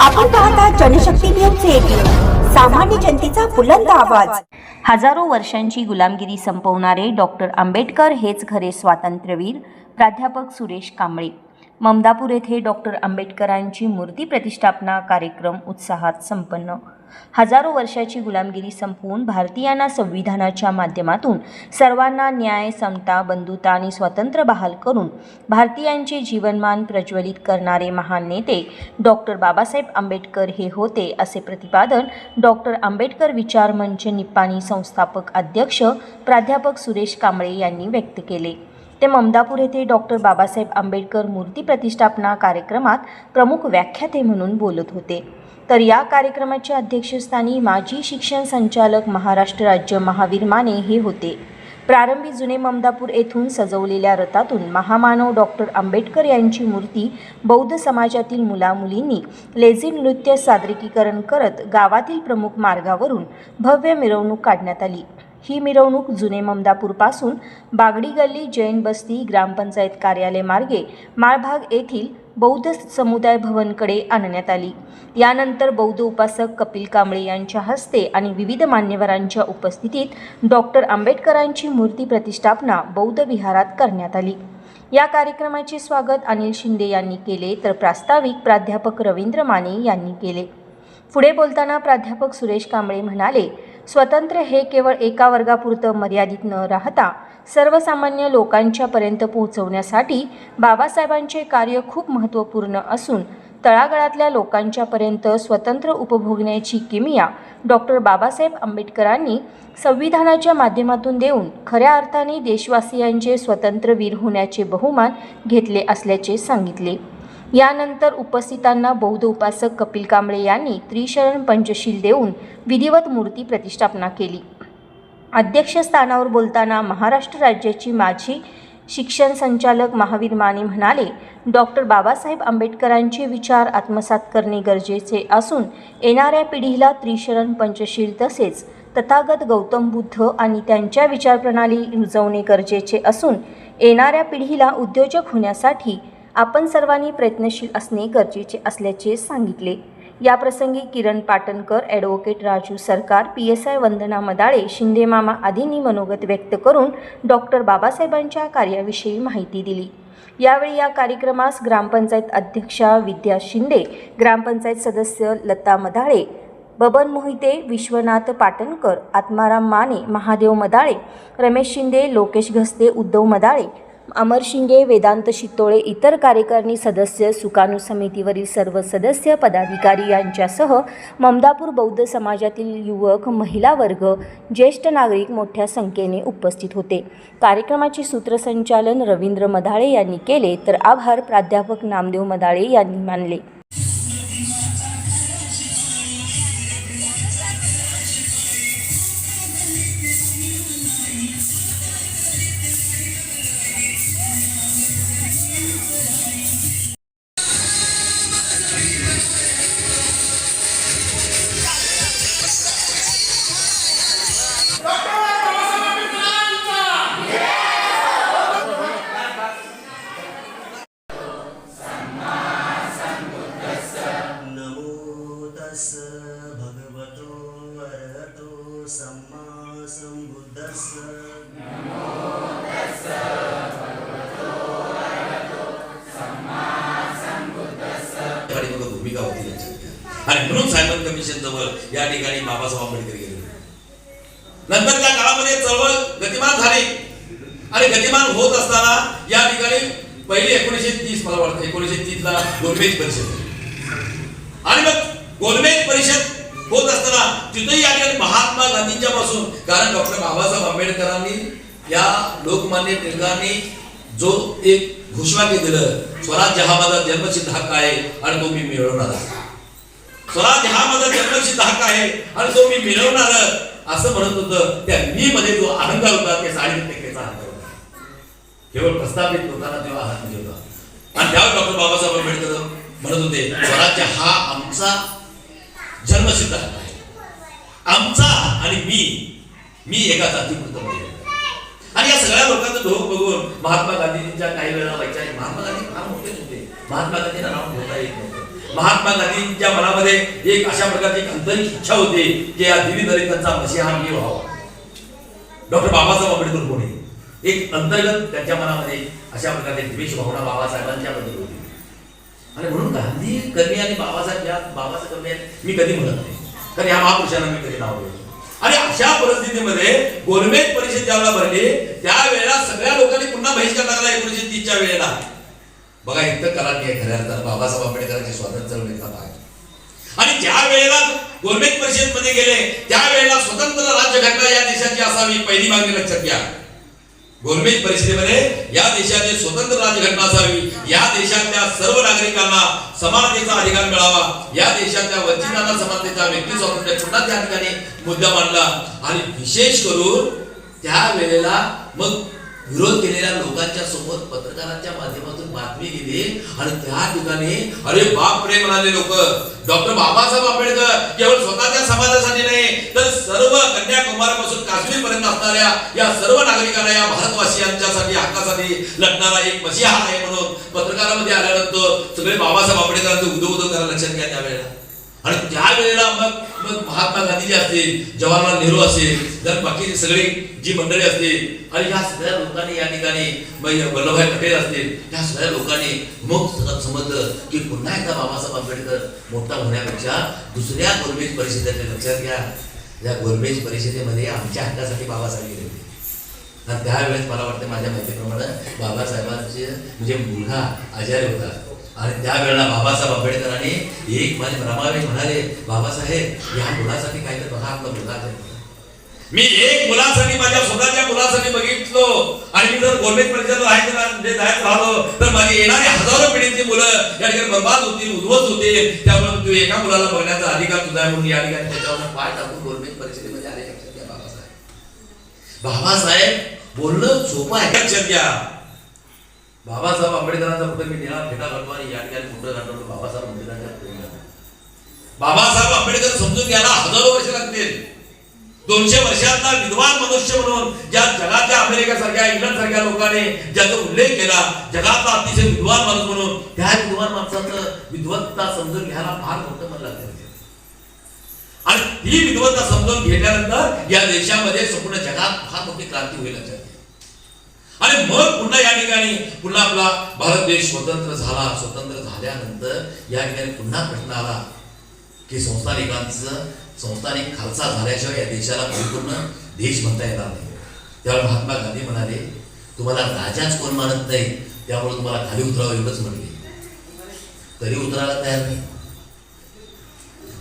आपण पाहता Janshakti news eighteen सामान्य जनतेचा बुलंद आवाज. हजारो वर्षांची गुलामगिरी संपवणारे डॉक्टर आंबेडकर हेच खरे स्वातंत्र्यवीर प्राध्यापक सुरेश कांबळे. ममदापूर येथे डॉक्टर आंबेडकरांची मूर्ती प्रतिष्ठापना कार्यक्रम उत्साहात संपन्न. हजारो वर्षाची गुलामगिरी संपवून भारतीयांना संविधानाच्या माध्यमातून सर्वांना न्याय समता बंधुता आणि स्वातंत्र्य बहाल करून भारतीयांचे जीवनमान प्रज्वलित करणारे महान नेते डॉक्टर बाबासाहेब आंबेडकर हे होते असे प्रतिपादन डॉक्टर आंबेडकर विचार मंच निप्पाणी संस्थापक अध्यक्ष प्राध्यापक सुरेश कांबळे यांनी व्यक्त केले. ते ममदापूर येथे डॉक्टर बाबासाहेब आंबेडकर मूर्ती प्रतिष्ठापना कार्यक्रमात प्रमुख व्याख्याते म्हणून बोलत होते. तर या कार्यक्रमाच्या अध्यक्षस्थानी माजी शिक्षण संचालक महाराष्ट्र राज्य महावीर माने हे होते. प्रारंभी जुने ममदापूर येथून सजवलेल्या रथातून महामानव डॉक्टर आंबेडकर यांची मूर्ती बौद्ध समाजातील मुलामुलींनी लेझिम नृत्य सादरीकरण करत गावातील प्रमुख मार्गावरून भव्य मिरवणूक काढण्यात आली. ही मिरवणूक जुने ममदापूरपासून बागडी गल्ली जैन बस्ती ग्रामपंचायत कार्यालय मार्गे माळभाग येथील बौद्ध समुदाय भवनकडे आणण्यात आली. यानंतर बौद्ध उपासक कपिल कांबळे यांच्या हस्ते आणि विविध मान्यवरांच्या उपस्थितीत डॉक्टर आंबेडकरांची मूर्ती प्रतिष्ठापना बौद्ध विहारात करण्यात आली. या कार्यक्रमाचे स्वागत अनिल शिंदे यांनी केले तर प्रास्ताविक प्राध्यापक रवींद्र माने यांनी केले. पुढे बोलताना प्राध्यापक सुरेश कांबळे म्हणाले स्वतंत्र हे केवळ एका वर्गापुरतं मर्यादित न राहता सर्वसामान्य लोकांच्यापर्यंत पोहोचवण्यासाठी बाबासाहेबांचे कार्य खूप महत्त्वपूर्ण असून तळागाळातल्या लोकांच्यापर्यंत स्वतंत्र उपभोगण्याची किमिया डॉक्टर बाबासाहेब आंबेडकरांनी संविधानाच्या माध्यमातून देऊन खऱ्या अर्थाने देशवासियांचे स्वतंत्रवीर होण्याचे बहुमान घेतले असल्याचे सांगितले. यानंतर उपस्थितांना बौद्ध उपासक कपिल कांबळे यांनी त्रिशरण पंचशील देऊन विधिवत मूर्ती प्रतिष्ठापना केली. अध्यक्षस्थानावर बोलताना महाराष्ट्र राज्याची माजी शिक्षण संचालक महावीर माने म्हणाले डॉक्टर बाबासाहेब आंबेडकरांचे विचार आत्मसात करणे गरजेचे असून येणाऱ्या पिढीला त्रिशरण पंचशील तसेच तथागत गौतम बुद्ध आणि त्यांच्या विचारप्रणाली रुजवणे गरजेचे असून येणाऱ्या पिढीला उद्योजक होण्यासाठी आपण सर्वांनी प्रयत्नशील असणे गरजेचे असल्याचे सांगितले. याप्रसंगी किरण Patankar advocate Raju Sarkar P S I Vandana Madale शिंदेमामा आदींनी मनोगत व्यक्त करून डॉक्टर बाबासाहेबांच्या कार्याविषयी माहिती दिली. यावेळी या कार्यक्रमास ग्रामपंचायत अध्यक्षा विद्या शिंदे ग्रामपंचायत सदस्य लता मदाळे बबन मोहिते विश्वनाथ पाटणकर आत्माराम माने महादेव मदाळे रमेश शिंदे लोकेश घस्ते उद्धव मदाळे अमर शिंगे वेदांत शितोळे इतर कार्यकारिणी सदस्य सुकाणू समितीवरील सर्व सदस्य पदाधिकारी यांच्यासह ममदापूर बौद्ध समाजातील युवक महिला वर्ग ज्येष्ठ नागरिक मोठ्या संख्येने उपस्थित होते. कार्यक्रमाचे सूत्रसंचालन रवींद्र मधाळे यांनी केले तर आभार प्राध्यापक नामदेव मदाळे यांनी मानले. आणि म्हणून सायमन कमिशन जवळ या ठिकाणी बाबासाहेब आंबेडकर गेले. नंतर त्या काळामध्ये चळवळ गतिमान झाली. आणि गतिमान होत असताना या ठिकाणी पहिले एकोणीशे तीस मला वाटतं एकोणीशे तीस ला गोलमेज परिषद. आणि मग गोलमेज परिषद होत असताना तिथेही या ठिकाणी महात्मा गांधींच्या पासून कारण डॉक्टर बाबासाहेब आंबेडकरांनी या लोकमान्य टिळकांनी जो एक घोषवाक्य दिलं स्वराज्य हा माझा जन्मसिद्ध हक्क आहे आणि तो मी मिळवणार. आहे स्वराज्य हा माझा जन्मसिद्ध हक्क आहे आणि तो मी मिळवणार असं म्हणत होतं. त्या मी मध्ये जो अहंकार होता त्या साडे टक्केचा अहंकार होता. केवळ प्रस्थापित होताना तेव्हा अहंकार होता आणि त्यावर डॉक्टर बाबासाहेब आंबेडकर म्हणत होते स्वराज्य हा आमचा जन्मसिद्ध हक्क आहे. आमचा आणि मी मी एका जातीपुरतं मर्यादित आणि या सगळ्या लोकांचं ढोक बघून महात्मा गांधीजींच्या काही वेळेला वैचारिक महात्मा गांधी फार मोठेच होते. महात्मा गांधींना नाव ठेवता येत नव्हतं. महात्मा गांधींच्या मनामध्ये एक अशा प्रकारची आंतरिक इच्छा होती की या दिवी दलितांचा मसीहा मी व्हावा. डॉक्टर बाबासाहेब आंबेडकर कोणी? एक अंतर्गत त्यांच्या मनामध्ये अशा प्रकारची द्वेष भावना बाबासाहेबांच्या बद्दल होती. आणि म्हणून गांधी कर्मी आणि बाबासाहेब या बाबासाहेब कर्मी आहेत, मी कधी म्हणत नाही. कारण या महापुरुषांना मी कधी नाव आणि अशा परिस्थितीमध्ये गोलमेज परिषद ज्यावेळेला भरली त्यावेळेला सगळ्या लोकांनी पुन्हा बहिष्कार टाकला एकोणीशे तीसच्या वेळेला. बघा इथं कला नाही आहे खऱ्या अर्थानं बाबासाहेब आंबेडकरांची स्वातंत्र्य चळवळीचा भाग आणि ज्या वेळेला गोलमेज परिषदमध्ये गेले त्यावेळेला स्वतंत्र राज्यघटना या देशाची असावी पहिली मागणी लक्षात घ्या. गोलमेज परिषदेमध्ये या देशाची स्वतंत्र राज्यघटना असावी या देशातल्या सर्व नागरिकांना समानतेचा अधिकार मिळावा या देशातल्या वंचितांना समानतेचा व्यक्ती स्वातंत्र्य पुन्हा त्या ठिकाणी मुद्दा मांडला. आणि विशेष करून त्या वेळेला मग विरोध केलेल्या लोकांच्या सोबत पत्रकारांच्या माध्यमातून बातमी गेली आणि त्या ठिकाणी अरे बाप रे म्हणाले लोक डॉक्टर बाबासाहेब आंबेडकर केवळ स्वतःच्या समाजासाठी नाही तर सर्व कन्याकुमारीपासून काश्मीर पर्यंत असणाऱ्या या सर्व नागरिकांना या भारतवासियांच्यासाठी हक्कासाठी लढणारा एक मसीहा आहे म्हणून पत्रकारामध्ये आल्यानंतर सगळे बाबासाहेब आंबेडकरांचं उदो उदो करायला लक्षात घ्या त्यावेळेला. आणि त्यावेळेला मग मग महात्मा गांधीजी असतील जवाहरलाल नेहरू असेल तर बाकीचे सगळे जी मंडळी असतील आणि ह्या सगळ्या लोकांनी या ठिकाणी वल्लभभाई पटेल असतील ह्या सगळ्या लोकांनी मग समजलं की पुन्हा एकदा बाबासाहेब आंबेडकर मोठा होण्यापेक्षा दुसऱ्या गोलमेज परिषदेच्या लक्षात घ्या या गोलमेज परिषदेमध्ये आमच्या हक्कासाठी बाबासाहेब गेले होते. आणि त्यावेळेस मला वाटतं माझ्या माहितीप्रमाणे बाबासाहेबांचे म्हणजे मुलगा आजारी होता. आणि त्यावेळेला बाबासाहेब आंबेडकरांनी एक माझे प्रमाणे म्हणाले बाबासाहेब या मुलासाठी काहीतरी बघा आपलं मुलगा मी एक मुलासाठी माझ्या स्वतःच्या मुलासाठी बघितलो. आणि मी जर गोलमेज परिषद आहे म्हणजे राहिलो तर माझी येणारी हजारो पिढीची मुलं या ठिकाणी बर्बाद होतील उद्ध्वस्त होतील. त्यामुळे तू एका मुलाला बघण्याचा अधिकार तुझा म्हणून या ठिकाणी त्याच्यावर पाय टाकून गोलमेज परिषदेमध्ये आले लक्षात घ्या बाबासाहेब. बाबासाहेब बोलणं सोपं आहे लक्षात घ्या. बाबासाहेब आंबेडकरांचा कुठे मी निळा फेटा घालतो आणि या ठिकाणी फोटो घालतो बाबासाहेब आंबेडकरांच्या बाबासाहेब आंबेडकर समजून घ्यायला हजारो वर्ष लागतील. दोनशे वर्षातला विद्वान मनुष्य म्हणून ज्या जगाच्या अमेरिकेसारख्या इंग्लंड सारख्या लोकांनी ज्याचा उल्लेख केला जगातला अतिशय विद्वान माणूस म्हणून त्या विद्वान माणसाचं विद्वत्ता समजून घ्यायला फार मोठं मन लागतं म्हणजे. आणि ही विद्वत्ता समजून घेतल्यानंतर या देशामध्ये संपूर्ण जगात फार मोठी क्रांती होईल लक्षात आणि मग पुन्हा या ठिकाणी पुन्हा आपला भारत देश स्वतंत्र झाला. स्वतंत्र झाल्यानंतर या ठिकाणी पुन्हा प्रश्न आला की संस्थानिकांचं संस्थानिक खालसा झाल्याशिवाय या देशाला परिपूर्ण देश म्हणता येणार नाही. त्यावेळी महात्मा गांधी म्हणाले तुम्हाला राजाच कोण मानत नाही? त्यामुळे तुम्हाला खाली उतरावं एवढंच म्हणले तरी उतरायला तयार नाही.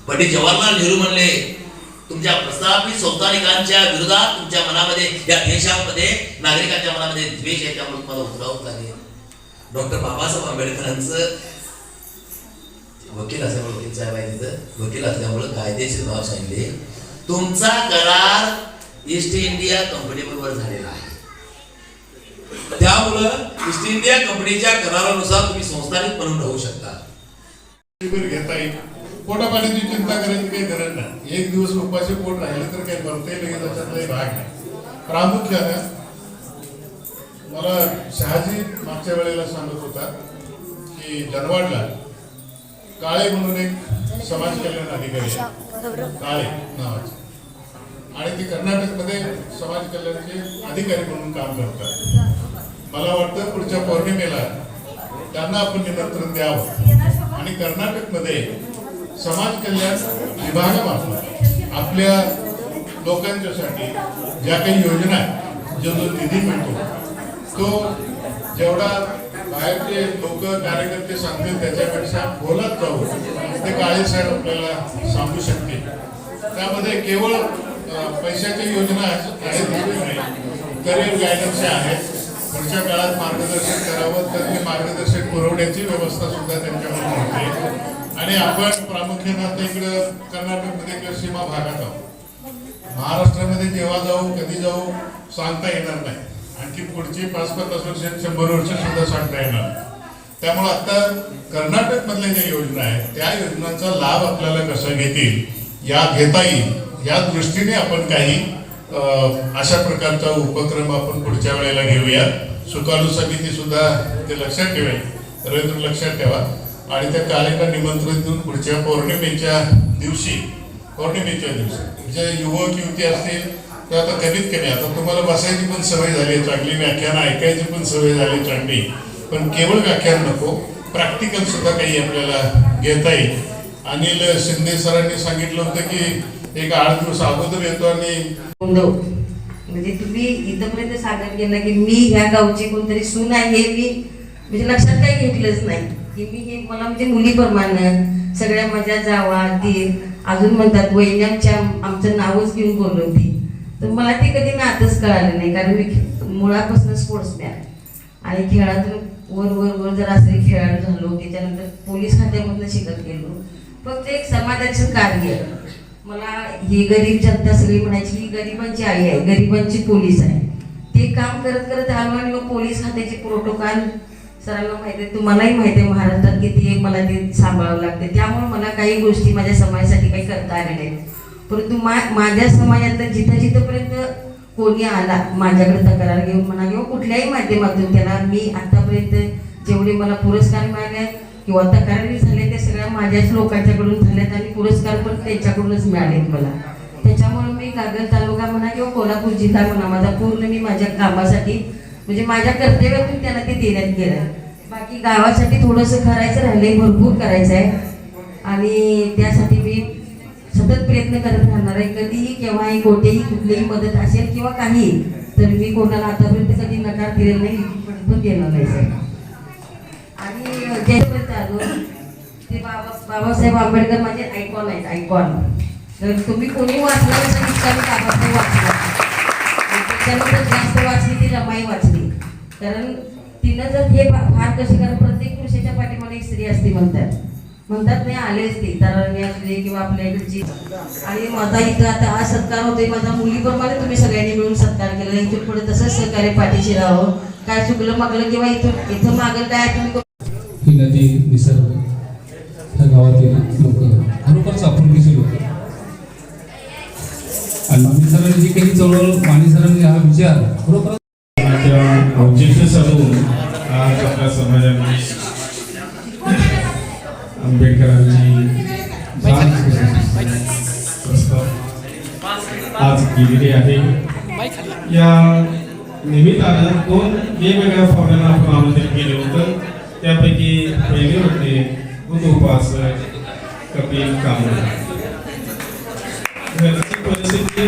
पंडित जवाहरलाल नेहरू म्हणले तुमच्या प्रस्तावित संस्थानिकांच्या विरोधात तुमच्या मनामध्ये या देशामध्ये नागरिकांच्या मनामध्ये द्वेष आहे त्यामुळे तुम्हाला उतरावं लागेल डॉक्टर बाबासाहेब आंबेडकरांचं वकील असल्यामुळे वकील साहेब आहे तिथं. वकील असल्यामुळे कायदेशीर भाव सांगितले तुमचा करार ईस्ट इंडिया कंपनी बरोबर झालेला आहे. त्यामुळं ईस्ट इंडिया कंपनीच्या करारानुसार तुम्ही संस्थानिक म्हणून राहू शकता. घेता येईल? पोटापाण्याची चिंता करायची काही गरज नाही. एक दिवस उपाशी पोट राहिलं तर काही भरते लगेच त्याच्यातलाही भाग नाही. प्रामुख्यानं मला शहाजी मागच्या वेळेला सांगत होता की जनवाडला काळे म्हणून एक समाज कल्याण अधिकारी काळे नावाचे. आणि ते कर्नाटकमध्ये समाज कल्याणचे अधिकारी म्हणून काम करतात. मला वाटतं पुढच्या पौर्णिमेला त्यांना आपण निमंत्रण द्यावं. आणि कर्नाटकमध्ये समाज कल्याण विभागामार्फत आपल्या लोकांच्यासाठी ज्या काही योजना आहेत जो जो निधी मिळतो तो जेवढा बाहेरचे लोक कार्यकर्ते सांगतील त्याच्यापेक्षा बोलत जाऊ ते काळे साहेब आपल्याला सांगू शकते त्यामध्ये केवळ पैशाची पैशाच्या योजना आहेत म्हणजे नाही करिअर गायडन्स आहेत. पुढच्या काळात मार्गदर्शन करावं तर ते मार्गदर्शन पुरवण्याची व्यवस्था सुद्धा त्यांच्याकडून होते. आणि आपण प्रामुख्यानं आता इकडं कर्नाटकमध्ये किंवा सीमा भागात आहोत. महाराष्ट्रामध्ये जेव्हा जाऊ कधी जाऊ सांगता येणार नाही. आणखी पुढची पाच पाच वर्ष शंभर वर्ष सुद्धा सांगता येणार त्यामुळे आता कर्नाटक मधल्या ज्या योजना आहेत त्या योजनांचा लाभ आपल्याला कसा घेतील या घेता येईल या दृष्टीने आपण काही अशा प्रकारचा उपक्रम आपण पुढच्या वेळेला घेऊया सुकालू समिती सुद्धा ते लक्षात ठेवेल. रवींद्र लक्षात ठेवा. आणि त्या काळेला निमंत्रण देऊन पुढच्या पौर्णिमेच्या दिवशी पौर्णिमेच्या दिवशी जे युवक युवती असतील ते आता कमीत कमी आता तुम्हाला बसायची पण सवय झाली आहे चांगली व्याख्यानं ऐकायची पण सवय झाली चांगली. पण केवळ व्याख्यान नको प्रॅक्टिकल सुद्धा काही आपल्याला घेता येईल. अनिल शिंदे सरांनी सांगितलं होतं की एक आठ दिवस अगोदर येतो आणि म्हणजे तुम्ही इथंपर्यंत सांगत गेला की मी ह्या गावची कोणतरी सून आहे हे मी म्हणजे लक्षात काही घेतलंच नाही. की मी हे मला म्हणजे मुलीप्रमाणे सगळ्या माझ्या जावा ती. अजून म्हणतात वहिनी आमच्या आमचं नावच घेऊन बोलवती तर मला ते कधी नातच कळालं नाही कारण मी खे- मुळापासून स्पोर्ट्समॅन आणि खेळातून वर वर वर जर असं खेळाडू झालो त्याच्यानंतर पोलीस खात्यामधनं शिकत गेलो. फक्त एक समाजाचं कार्य. मला ही गरीब जनता सगळी म्हणायची ही गरिबांची आई आहे गरिबांची पोलीस आहे. ते काम करत करत आलो आणि मग पोलीस खात्याचे प्रोटोकॉल सरांना माहिती आहे. तुम्हालाही माहिती आहे महाराष्ट्रात किती मला ते सांभाळावं लागते. त्यामुळे मला काही गोष्टी माझ्या समाजासाठी काही करता आल्या नाहीत. परंतु मा माझ्या समाजातलं जिथं जिथंपर्यंत कोणी आला माझ्याकडे तक्रार घेऊन म्हणा किंवा कुठल्याही माध्यमातून त्याला मी आतापर्यंत जेवढे मला पुरस्कार मिळाले किंवा तक्रारी झाल्या त्या सगळ्या माझ्याच लोकांच्याकडून झाल्यात आणि पुरस्कार पण त्यांच्याकडूनच मिळालेत मला. त्याच्यामुळे मी कागद तालुका म्हणा किंवा कोल्हापूर जिल्हा म्हणा माझा पूर्ण मी माझ्या कामासाठी म्हणजे माझ्या कर्तव्यातून त्यांना ते देण्यात गेलं. बाकी गावासाठी थोडंसं करायचं राहिलंय भरपूर करायचं आहे आणि त्यासाठी मी सतत प्रयत्न करत राहणार आहे. कधीही केव्हाही कोठेही कुठलीही मदत असेल किंवा काही तर मी कोणाला आतापर्यंत कधी नकार दिलेला नाही पण देणार नाही आणि ज्यापर्यंत आलो ते बाबा बाबासाहेब आंबेडकर माझे आयकॉन आहेत आयकॉन. तर तुम्ही कोणी वाचला नसेल इतका बाबासाहेब वाचला त्याच्यानंतर जास्त वाचली ती रमाई वाचली. कारण तिनं जर हे फा- फार कशी कारण प्रत्येक पुरुषाच्या पाठीमागे एक स्त्री असते म्हणतात. म्हणतात नाही आलेच ते तरारणी असले किंवा आपल्या इकडची आणि माझा इथं आता हा सत्कार होतोय माझ्या मुलीप्रमाणे तुम्ही सगळ्यांनी मिळून सत्कार केला. इथून पुढे तसंच सहकार्य पाठीशी राहावं. काय चुकलं मागलं किंवा इथून इथं मागलं काय तुम्ही ही नदी निसर्ग ह्या गावातील लोक खरोखरच आपुलकीचे लोक. आणि मामी सरांनी जी काही चळवळ माणी सरांनी हा विचार खरोखर आज आपल्या समाजाने आंबेडकरांची जाण प्रस्ताव आज केलेली आहे या निमित्तानं दोन वेगवेगळ्या पाहुण्यांना आपण आमंत्रित केले होतं त्यापैकी पहिले होते उपासक कपिल कांबळे परिस्थिती